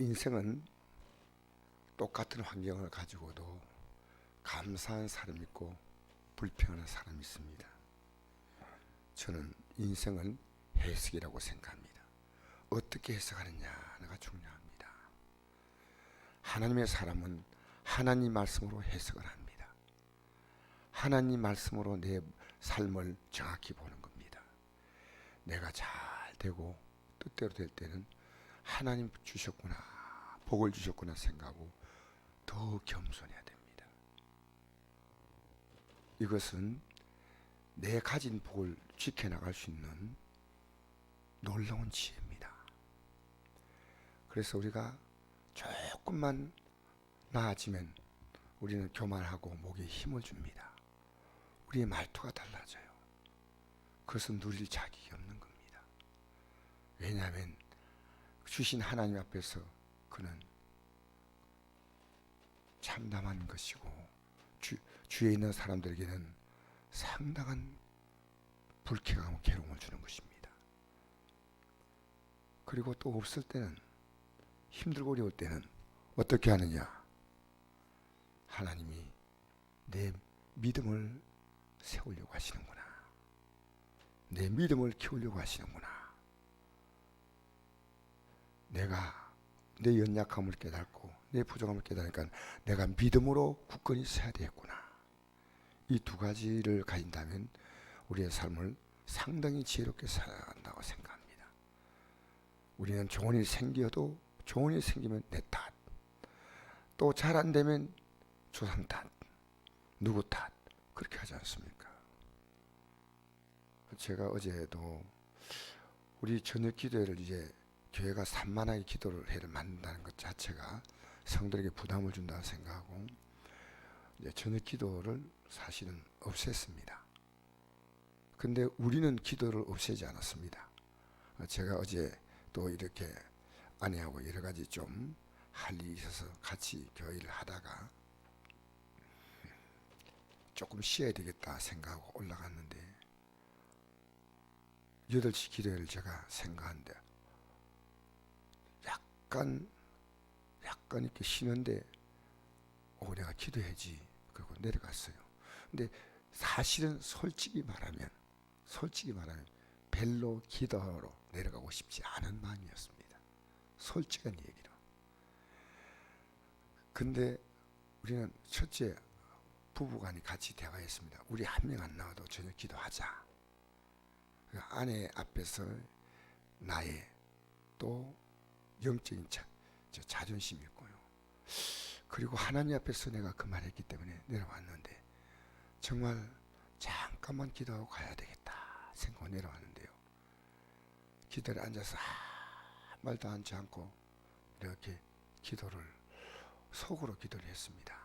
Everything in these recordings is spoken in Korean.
인생은 똑같은 환경을 가지고도 감사한 사람이 있고 불평하는 사람이 있습니다. 저는 인생은 해석이라고 생각합니다. 어떻게 해석하느냐가 중요합니다. 하나님의 사람은 하나님 말씀으로 해석을 합니다. 하나님 말씀으로 내 삶을 정확히 보는 겁니다. 내가 잘 되고 뜻대로 될 때는 하나님 주셨구나, 복을 주셨구나 생각하고 더 겸손해야 됩니다. 이것은 내 가진 복을 지켜나갈 수 있는 놀라운 지혜입니다. 그래서 우리가 조금만 나아지면 우리는 교만하고 목에 힘을 줍니다. 우리의 말투가 달라져요. 그것은 누릴 자격이 없는 겁니다. 왜냐하면 주신 하나님 앞에서 그는 참담한 것이고 주, 주위에 있는 사람들에게는 상당한 불쾌감과 괴로움을 주는 것입니다. 그리고 또 없을 때는 힘들고 어려울 때는 어떻게 하느냐? 하나님이 내 믿음을 세우려고 하시는구나. 내 믿음을 키우려고 하시는구나. 내가 내 연약함을 깨닫고 내 부족함을 깨달으니까 내가 믿음으로 굳건히 서야 되겠구나. 이 두 가지를 가진다면 우리의 삶을 상당히 지혜롭게 살아간다고 생각합니다. 우리는 좋은 일 생겨도 좋은 일 생기면 내 탓. 또 잘 안 되면 조상 탓. 누구 탓. 그렇게 하지 않습니까? 제가 어제도 우리 저녁 기도회를 이제 교회가 산만하게 기도를 회를 만든다는 것 자체가 성들에게 부담을 준다고 생각하고 이제 저녁 기도를 사실은 없앴습니다. 근데 우리는 기도를 없애지 않았습니다. 제가 어제 또 이렇게 아내하고 여러 가지 좀 할 일이 있어서 같이 교회를 하다가 조금 쉬어야 되겠다 생각하고 올라갔는데 8시 기도회를 제가 생각한데 약간 약간 이렇게 쉬는데 오 내가 기도해야지 그리고 내려갔어요. 근데 사실은 솔직히 말하면 솔직히 말하면 별로 기도하러 내려가고 싶지 않은 마음이었습니다. 솔직한 얘기로. 근데 우리는 첫째 부부간이 같이 대화했습니다. 우리 한 명 안 나와도 저녁 기도하자. 그 아내 앞에서 나의 또 영적인 자, 저 자존심이 있고요. 그리고 하나님 앞에서 내가 그 말했기 때문에 내려왔는데 정말 잠깐만 기도하고 가야 되겠다 생각하고 내려왔는데요. 기도를 앉아서 아무 말도 하지 않고 이렇게 기도를 속으로 기도를 했습니다.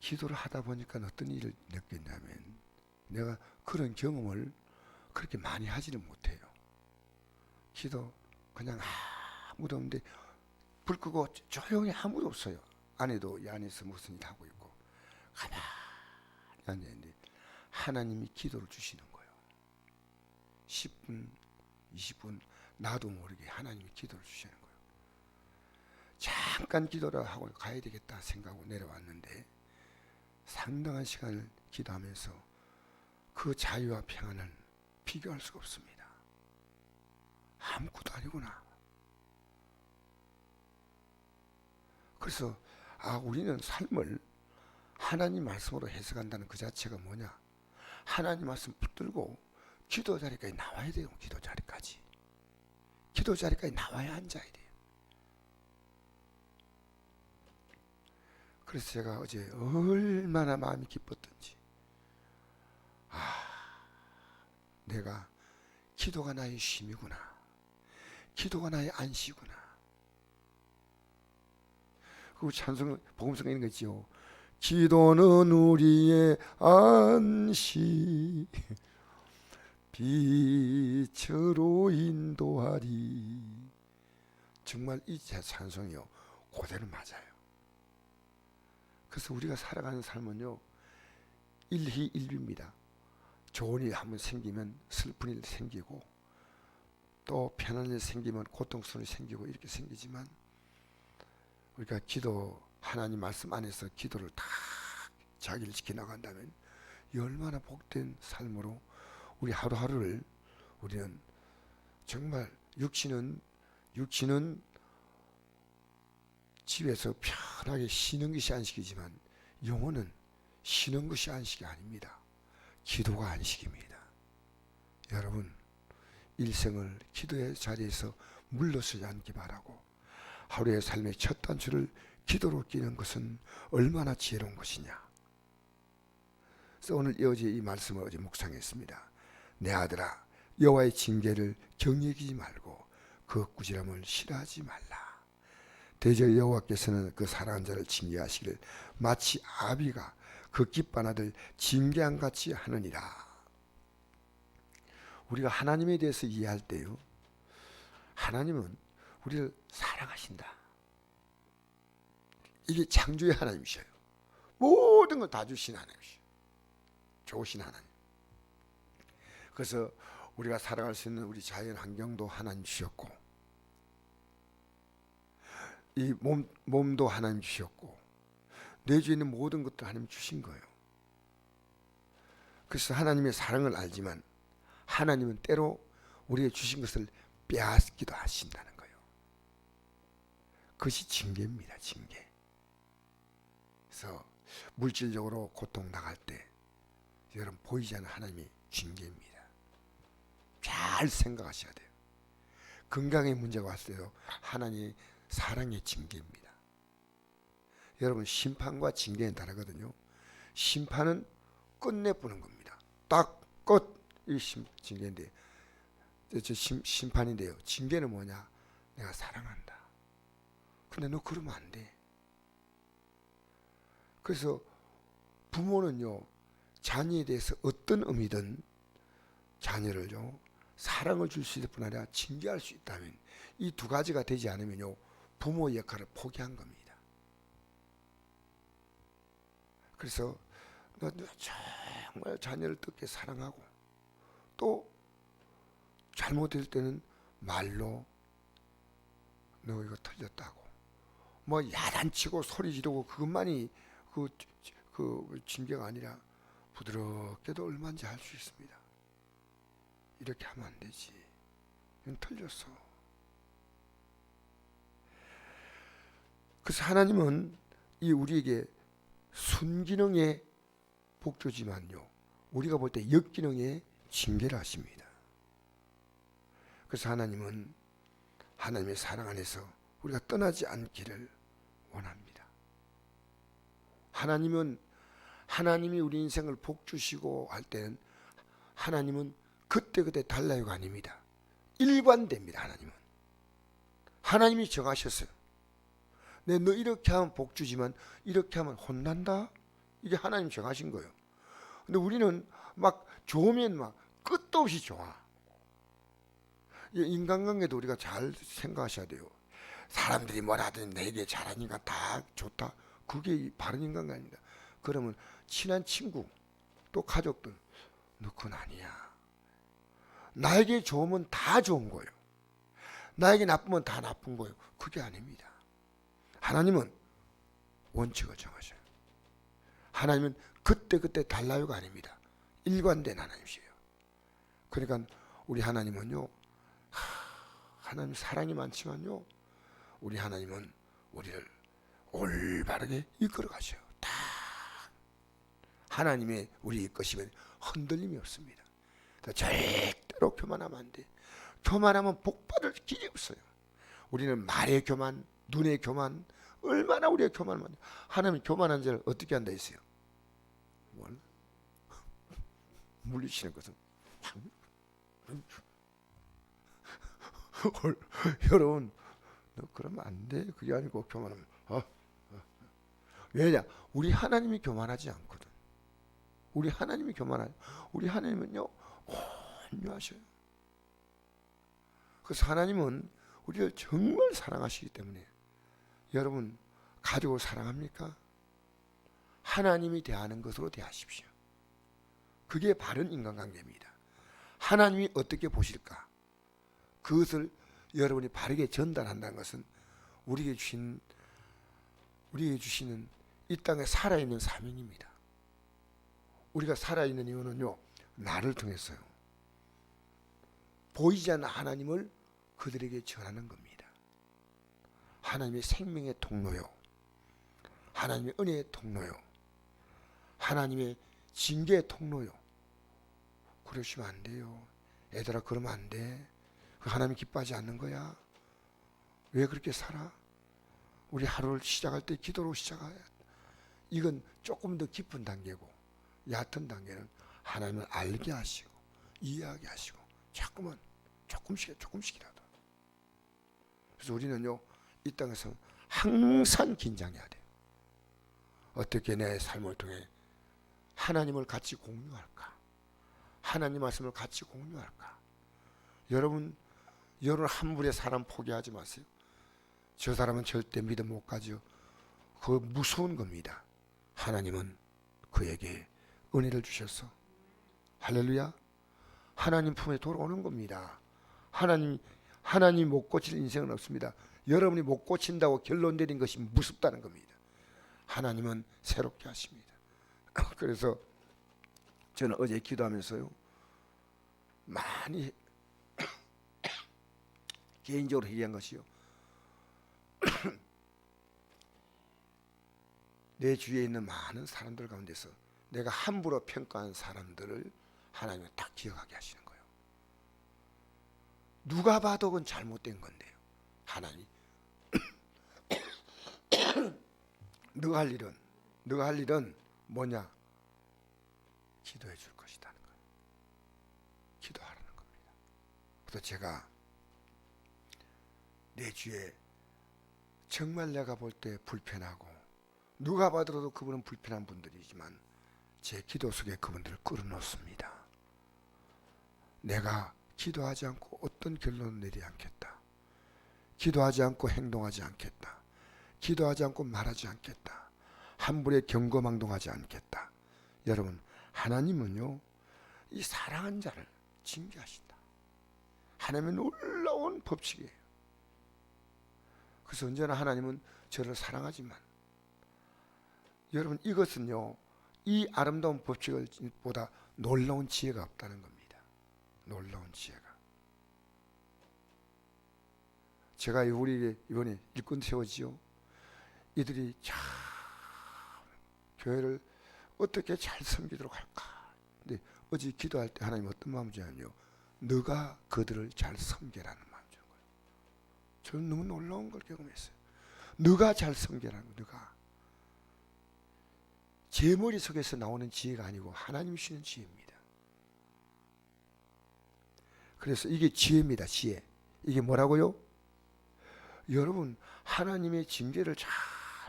기도를 하다 보니까 어떤 일을 느꼈냐면 내가 그런 경험을 그렇게 많이 하지는 못해요. 기도 그냥 아무도 없는데 불 끄고 조용히 아무도 없어요. 이 안에서 무슨 일 하고 있고 가만히 앉아있는데 하나님이 기도를 주시는 거예요. 10분, 20분 나도 모르게 하나님이 기도를 주시는 거예요. 잠깐 기도를 하고 가야 되겠다 생각하고 내려왔는데 상당한 시간을 기도하면서 그 자유와 평안을 비교할 수가 없습니다. 아무것도 아니구나. 그래서 아 우리는 삶을 하나님 말씀으로 해석한다는 그 자체가 뭐냐? 하나님 말씀 붙들고 기도 자리까지 나와야 돼요. 기도 자리까지. 기도 자리까지 나와야 앉아야 돼요. 그래서 제가 어제 얼마나 마음이 기뻤던지 아 내가 기도가 나의 쉼이구나. 기도가 나의 안식구나. 그 찬송 복음성에 있는 거 있지요. 기도는 우리의 안식 빛으로 인도하리. 정말 이 찬송이요 그대로 맞아요. 그래서 우리가 살아가는 삶은요 일희일비입니다. 좋은 일 한번 생기면 슬픈 일 생기고 또일 생기면 고통스러움이 생기고 이렇게 생기지만 우리가 기도 하나님 말씀 안에서 기도를 다 자기를 지켜나간다면 이 얼마나 복된 삶으로 우리 하루하루를 우리는 정말 육신은 육신은 집에서 편하게 쉬는 것이 안식이지만 영혼은 쉬는 것이 안식이 아닙니다. 기도가 안식입니다. 여러분 일생을 기도의 자리에서 물러서지 않기 바라고 하루의 삶의 첫 단추를 기도로 끼는 것은 얼마나 지혜로운 것이냐. 그래서 오늘 어제 이 말씀을 어제 묵상했습니다. 내 아들아 여호와의 징계를 경외하지 말고 그 꾸지람을 싫어하지 말라. 대저 여호와께서는 그 사랑한 자를 징계하시기를 마치 아비가 그 기쁜 아들 징계한 같이 하느니라. 우리가 하나님에 대해서 이해할 때요. 하나님은 우리를 사랑하신다. 이게 창조의 하나님이셔요. 모든 걸 다 주신 하나님이셔요. 좋으신 하나님. 그래서 우리가 살아갈 수 있는 우리 자연 환경도 하나님 주셨고 이 몸, 몸도 하나님 주셨고 내주에 있는 모든 것도 하나님 주신 거예요. 그래서 하나님의 사랑을 알지만 하나님은 때로 우리에게 주신 것을 빼앗기도 하신다는 거예요. 그것이 징계입니다. 징계. 그래서 물질적으로 고통 당할 때 여러분 보이지 않는 하나님이 징계입니다. 잘 생각하셔야 돼요. 건강에 문제가 왔을 때도 하나님의 사랑의 징계입니다. 여러분 심판과 징계는 다르거든요. 심판은 끝내보는 겁니다. 딱 끝. 이 심, 징계인데 저, 저 심, 심판인데요. 징계는 뭐냐? 내가 사랑한다. 근데 너 그러면 안 돼. 그래서 부모는요 자녀에 대해서 어떤 의미든 자녀를요 사랑을 줄 수 있을 뿐 아니라 징계할 수 있다면 이 두 가지가 되지 않으면요 부모의 역할을 포기한 겁니다. 그래서 너, 너 정말 자녀를 뜻게 사랑하고 또 잘못될 때는 말로 너 이거 틀렸다고 뭐 야단치고 소리 지르고 그것만이 그, 그 징계가 아니라 부드럽게도 얼마인지 할 수 있습니다. 이렇게 하면 안 되지. 이건 틀렸어. 그래서 하나님은 이 우리에게 순기능의 복조지만요. 우리가 볼 때 역기능의 징계를 하십니다. 그래서 하나님은 하나님의 사랑 안에서 우리가 떠나지 않기를 원합니다. 하나님은 하나님이 우리 인생을 복 주시고 할 때는 하나님은 그때그때 달라요가 아닙니다. 일관됩니다. 하나님은. 하나님이 정하셨어요. 내너 이렇게 하면 복 주지만 이렇게 하면 혼난다. 이게 하나님 정하신 거예요. 근데 우리는 막 좋으면 막 끝도 없이 좋아. 이 인간관계도 우리가 잘 생각하셔야 돼요. 사람들이 뭐라든 내게 잘하니까 다 좋다. 그게 바른 인간관계입니다. 그러면 친한 친구 또 가족들 너 그건 아니야. 나에게 좋으면 다 좋은 거예요. 나에게 나쁘면 다 나쁜 거예요. 그게 아닙니다. 하나님은 원칙을 정하셔요. 하나님은 그때그때 달라요가 아닙니다. 일관된 하나님이세요. 그러니까 우리 하나님은요. 하나님 사랑이 많지만요. 우리 하나님은 우리를 올바르게 이끌어 가셔요. 다 하나님의 우리 이끄시면 흔들림이 없습니다. 절대로 교만하면 안 돼. 교만하면 복받을 길이 없어요. 우리는 말의 교만, 눈의 교만, 얼마나 우리의 교만을 하나님 교만한 자를 어떻게 한다 했어요? 뭘? 물리치는 것은 여러분 너 그러면 안 돼. 그게 아니고 교만하면 어, 어. 왜냐? 우리 하나님이 교만하지 않거든. 우리 하나님이 교만하지. 우리 하나님은요 온유하셔요. 그래서 하나님은 우리를 정말 사랑하시기 때문에 여러분 가족을 사랑합니까? 하나님이 대하는 것으로 대하십시오. 그게 바른 인간관계입니다. 하나님이 어떻게 보실까? 그것을 여러분이 바르게 전달한다는 것은 우리에게 주신 우리에게 주시는 이 땅에 살아있는 사명입니다. 우리가 살아있는 이유는요 나를 통해서요 보이지 않는 하나님을 그들에게 전하는 겁니다. 하나님의 생명의 통로요, 하나님의 은혜의 통로요, 하나님의 징계의 통로요. 그러시면 안 돼요. 애들아 그러면 안 돼. 그 하나님 기뻐하지 않는 거야. 왜 그렇게 살아? 우리 하루를 시작할 때 기도로 시작해야 돼. 이건 조금 더 깊은 단계고 얕은 단계는 하나님을 알게 하시고 이해하게 하시고 자꾸만 조금씩 조금씩이라도. 그래서 우리는요 이 땅에서 항상 긴장해야 돼요. 어떻게 내 삶을 통해 하나님을 같이 공유할까? 하나님 말씀을 같이 공유할까? 여러분, 여러분 한 분의 사람 포기하지 마세요. 저 사람은 절대 믿음 못 가죠. 그거 무서운 겁니다. 하나님은 그에게 은혜를 주셔서 할렐루야. 하나님 품에 돌아오는 겁니다. 하나님 하나님 못 고칠 인생은 없습니다. 여러분이 못 고친다고 결론 내린 것이 무섭다는 겁니다. 하나님은 새롭게 하십니다. 그래서 저는 어제 기도하면서요 많이 개인적으로 얘기한 것이요 내 주위에 있는 많은 사람들 가운데서 내가 함부로 평가한 사람들을 하나님은 딱 기억하게 하시는 거예요. 누가 봐도 그건 잘못된 건데요. 하나님 너가 할 일은 너가 할 일은 뭐냐? 기도해 줄 것이다는 거예요. 기도하라는 겁니다. 그래서 제가 내 주에 정말 내가 볼 때 불편하고 누가 봐도 그분은 불편한 분들이지만 제 기도 속에 그분들을 끌어놓습니다. 내가 기도하지 않고 어떤 결론을 내리지 않겠다. 기도하지 않고 행동하지 않겠다. 기도하지 않고 말하지 않겠다. 함부로 경거망동하지 않겠다. 여러분, 하나님은요, 이 사랑한 자를 징계하신다. 하나님의 놀라운 법칙이에요. 그래서 언제나 하나님은 저를 사랑하지만, 여러분, 이것은요, 이 아름다운 법칙을 보다 놀라운 지혜가 없다는 겁니다. 놀라운 지혜가. 제가 우리 이번에 일꾼 세워지요. 이들이 참 교회를 어떻게 잘 섬기도록 할까. 근데 어제 기도할 때 하나님 어떤 마음을 주냐면요. 너가 그들을 잘 섬기라는 마음 주는 거예요. 저는 너무 놀라운 걸 경험했어요. 너가 잘 섬기라는 거, 너가. 제 머릿속에서 나오는 지혜가 아니고 하나님 주시는 지혜입니다. 그래서 이게 지혜입니다, 지혜. 이게 뭐라고요? 여러분, 하나님의 징계를 잘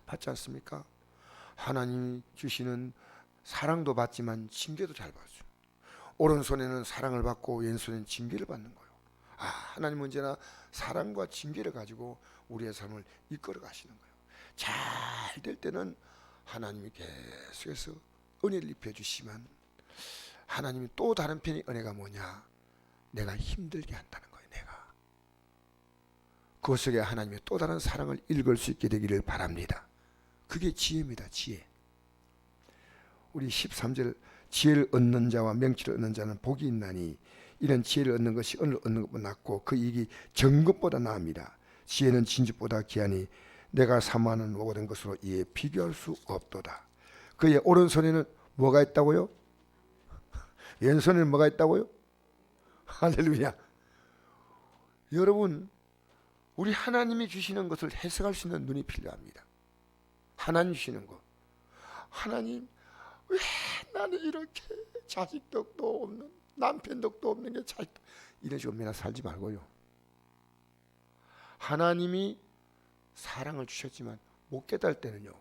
받지 않습니까? 하나님이 주시는 사랑도 받지만 징계도 잘 받죠. 오른손에는 사랑을 받고 왼손에는 징계를 받는 거예요. 아, 하나님 언제나 사랑과 징계를 가지고 우리의 삶을 이끌어 가시는 거예요. 잘 될 때는 하나님이 계속해서 은혜를 입혀 주시면 하나님이 또 다른 편의 은혜가 뭐냐? 내가 힘들게 한다는 거예요. 내가 그 속에 하나님의 또 다른 사랑을 읽을 수 있게 되기를 바랍니다. 그게 지혜입니다. 지혜. 우리 13절 지혜를 얻는 자와 명치를 얻는 자는 복이 있나니 이런 지혜를 얻는 것이 은을 얻는 것보다 낫고 그 이익이 정금보다 나옵니다. 지혜는 진주보다 귀하니 내가 사모하는 모든 것으로 이에 비교할 수 없도다. 그의 오른손에는 뭐가 있다고요? 왼손에는 뭐가 있다고요? 할렐루야. 여러분, 우리 하나님이 주시는 것을 해석할 수 있는 눈이 필요합니다. 하나님 주시는 거. 하나님, 왜 나는 이렇게 자식 덕도 없는, 남편 덕도 없는 게 자식, 이런 식으로 맨날 살지 말고요. 하나님이 사랑을 주셨지만 못 깨달을 때는요,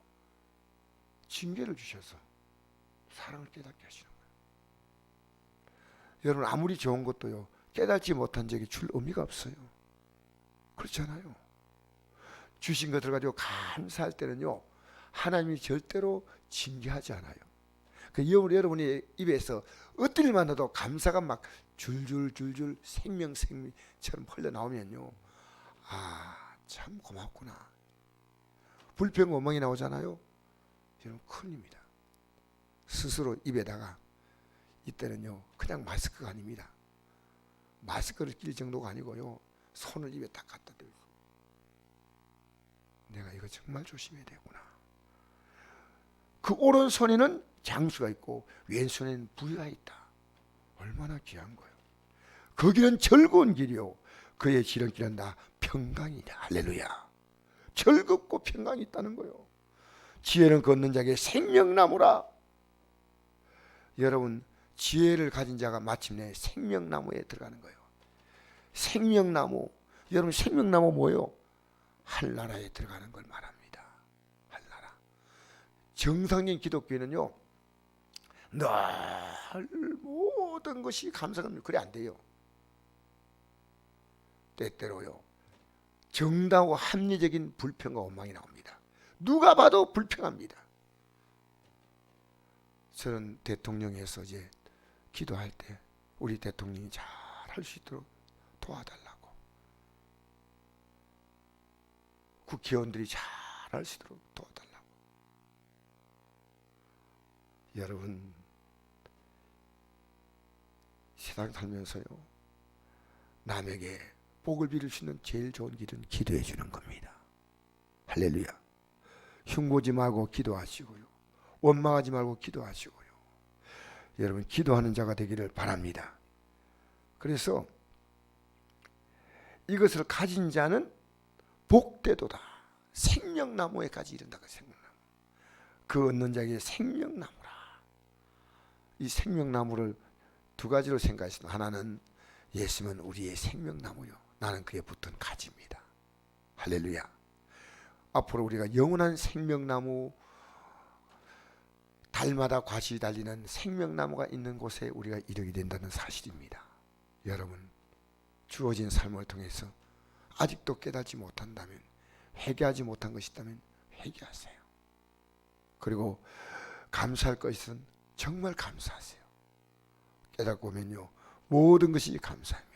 징계를 주셔서 사랑을 깨닫게 하시는 거예요. 여러분, 아무리 좋은 것도요, 깨닫지 못한 적이 줄 의미가 없어요. 그렇잖아요. 주신 것들 가지고 감사할 때는요, 하나님이 절대로 징계하지 않아요. 그 여러분의 입에서 어떤 일 만나도 감사가 막 줄줄 줄줄 생명 생명처럼 흘러 나오면요. 아 참 고맙구나. 불평 원망이 나오잖아요. 여러분 큰일입니다. 스스로 입에다가 이때는요 그냥 마스크가 아닙니다. 마스크를 낄 정도가 아니고요 손을 입에 딱 갖다 대고 내가 이거 정말 조심해야 되구나. 그 오른손에는 장수가 있고 왼손에는 부위가 있다. 얼마나 귀한 거예요. 거기는 즐거운 길이요. 그의 지름길은 다 평강이다. 할렐루야. 즐겁고 평강이 있다는 거요. 지혜는 걷는 자에게 생명나무라. 여러분 지혜를 가진 자가 마침내 생명나무에 들어가는 거예요. 생명나무. 여러분 생명나무 뭐요? 한나라에 들어가는 걸 말합니다. 정상적인 기독교는요. 늘 모든 것이 감사합니다. 그래 안 돼요. 때때로요. 정당하고 합리적인 불평과 원망이 나옵니다. 누가 봐도 불평합니다. 저는 대통령에서 이제 기도할 때 우리 대통령이 잘 할 수 있도록 도와달라고. 국회의원들이 잘 할 수 있도록 도와달라고. 여러분 세상 살면서요 남에게 복을 빌을 수 있는 제일 좋은 길은 기도해 주는 겁니다. 할렐루야. 흉보지 말고 기도하시고요. 원망하지 말고 기도하시고요. 여러분 기도하는 자가 되기를 바랍니다. 그래서 이것을 가진 자는 복되도다. 생명나무에까지 이른다고 생명나무. 그 얻는 자에게 생명나무라. 이 생명나무를 두 가지로 생각했습니다. 하나는 예수는 우리의 생명나무요. 나는 그에 붙은 가지입니다. 할렐루야. 앞으로 우리가 영원한 생명나무 달마다 과실이 달리는 생명나무가 있는 곳에 우리가 이르게 된다는 사실입니다. 여러분 주어진 삶을 통해서 아직도 깨닫지 못한다면 회개하지 못한 것이 있다면 회개하세요. 그리고 감사할 것은 정말 감사하세요. 깨닫고 보면요 모든 것이 감사합니다.